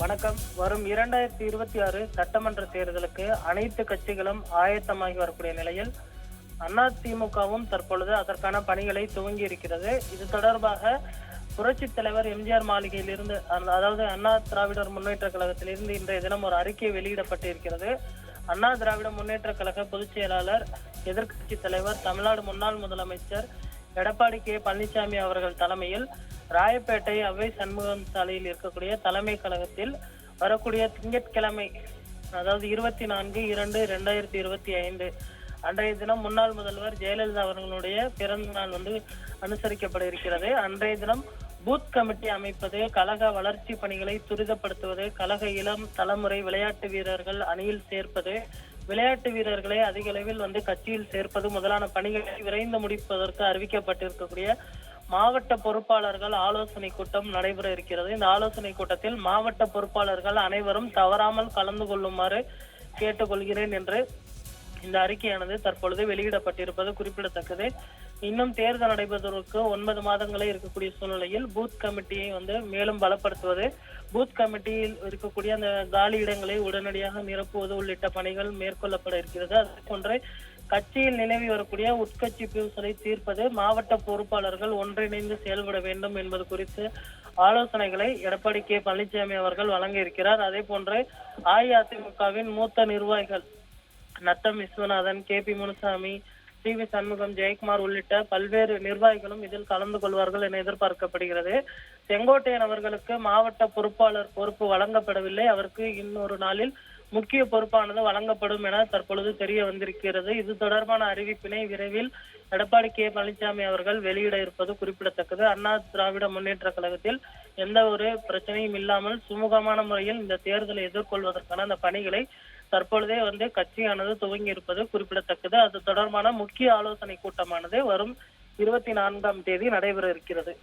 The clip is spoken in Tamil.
வணக்கம். வரும் இரண்டாயிரத்தி இருபத்தி ஆறு சட்டமன்ற தேர்தலுக்கு அனைத்து கட்சிகளும் ஆயத்தமாகி வரக்கூடிய நிலையில் அதிமுகவும் தற்பொழுது அதற்கான பணிகளை துவங்கி இருக்கிறது. இது தொடர்பாக புரட்சி தலைவர் எம்ஜிஆர் மாளிகையிலிருந்து அதாவது அண்ணா திராவிடர் முன்னேற்ற கழகத்திலிருந்து இன்றைய தினம் ஒரு அறிக்கை வெளியிடப்பட்டு இருக்கிறது. அண்ணா திராவிட முன்னேற்ற கழக பொதுச் செயலாளர் எதிர்க்கட்சி தலைவர் தமிழ்நாடு முன்னாள் முதலமைச்சர் எடப்பாடி கே பழனிசாமி அவர்கள் தலைமையில் ராயப்பேட்டை அவ்வை சண்முகம் சாலையில் இருக்கக்கூடிய தலைமை கழகத்தில் வரக்கூடிய திங்கட்கிழமை அதாவது இருபத்தி நான்கு இரண்டு ரெண்டாயிரத்தி இருபத்தி ஐந்து அன்றைய தினம் முன்னாள் முதல்வர் ஜெயலலிதா அவர்களுடைய பிறந்த நாள் வந்து அனுசரிக்கப்பட இருக்கிறது அன்றைய தினம் பூத் கமிட்டி அமைப்பது கழக வளர்ச்சி பணிகளை துரிதப்படுத்துவது கழக இளம் தலைமுறை விளையாட்டு வீரர்கள் அணியில் சேர்ப்பது விளையாட்டு வீரர்களை அதிக அளவில் வந்து கட்சியில் சேர்ப்பது முதலான பணிகளை விரைந்து முடிப்பதற்கு அறிவிக்கப்பட்டிருக்கக்கூடிய மாவட்ட பொறுப்பாளர்கள் ஆலோசனை கூட்டம் நடைபெற இருக்கிறது. இந்த ஆலோசனை கூட்டத்தில் மாவட்ட பொறுப்பாளர்கள் அனைவரும் தவறாமல் கலந்து கொள்ளுமாறு கேட்டுக்கொள்கிறேன் என்று இந்த அறிக்கையானது தற்பொழுது வெளியிடப்பட்டிருப்பது குறிப்பிடத்தக்கது. இன்னும் தேர்தல் நடைபெறுவதற்கு ஒன்பது மாதங்களே இருக்கக்கூடிய சூழ்நிலையில் பூத் கமிட்டியை வந்து மேலும் பலப்படுத்துவது பூத் கமிட்டியில் இருக்கக்கூடிய அந்த காலி இடங்களை உடனடியாக நிரப்புவது உள்ளிட்ட பணிகள் மேற்கொள்ளப்பட இருக்கிறது. அதே கட்சியில் நிலவி வரக்கூடிய உட்கட்சி பிரிவுகளை தீர்ப்பது மாவட்ட பொறுப்பாளர்கள் ஒன்றிணைந்து செயல்பட வேண்டும் என்பது குறித்து ஆலோசனைகளை எடப்பாடி கே பழனிசாமி அவர்கள் வழங்க இருக்கிறார் அதே போன்று அஇஅதிமுகவின் மூத்த நிர்வாகிகள் Natham Viswanathan K P Munusamy C V Shanmugam Jayakumar உள்ளிட்ட பல்வேறு நிர்வாகிகளும் இதில் கலந்து கொள்வார்கள் என எதிர்பார்க்கப்படுகிறது. செங்கோட்டையன் அவர்களுக்கு மாவட்ட பொறுப்பாளர் பொறுப்பு வழங்கப்படவில்லை. அவருக்கு இன்னொரு நாளில் முக்கிய பொறுப்பானது வழங்கப்படும் என தற்பொழுது தெரிய வந்திருக்கிறது. இது தொடர்பான அறிவிப்பினை விரைவில் எடப்பாடி கே. பழனிசாமி அவர்கள் வெளியிட இருப்பது குறிப்பிடத்தக்கது. அண்ணா திராவிட முன்னேற்ற கழகத்தில் எந்த ஒரு பிரச்சனையும் இல்லாமல் சுமூகமான முறையில் இந்த தேர்தலை எதிர்கொள்வதற்கான அந்த பணிகளை தற்பொழுதே வந்து கட்சியானது துவங்கி இருப்பது குறிப்பிடத்தக்கது. அது தொடர்பான முக்கிய ஆலோசனை கூட்டமானது வரும் இருபத்தி நான்காம் தேதி நடைபெற இருக்கிறது.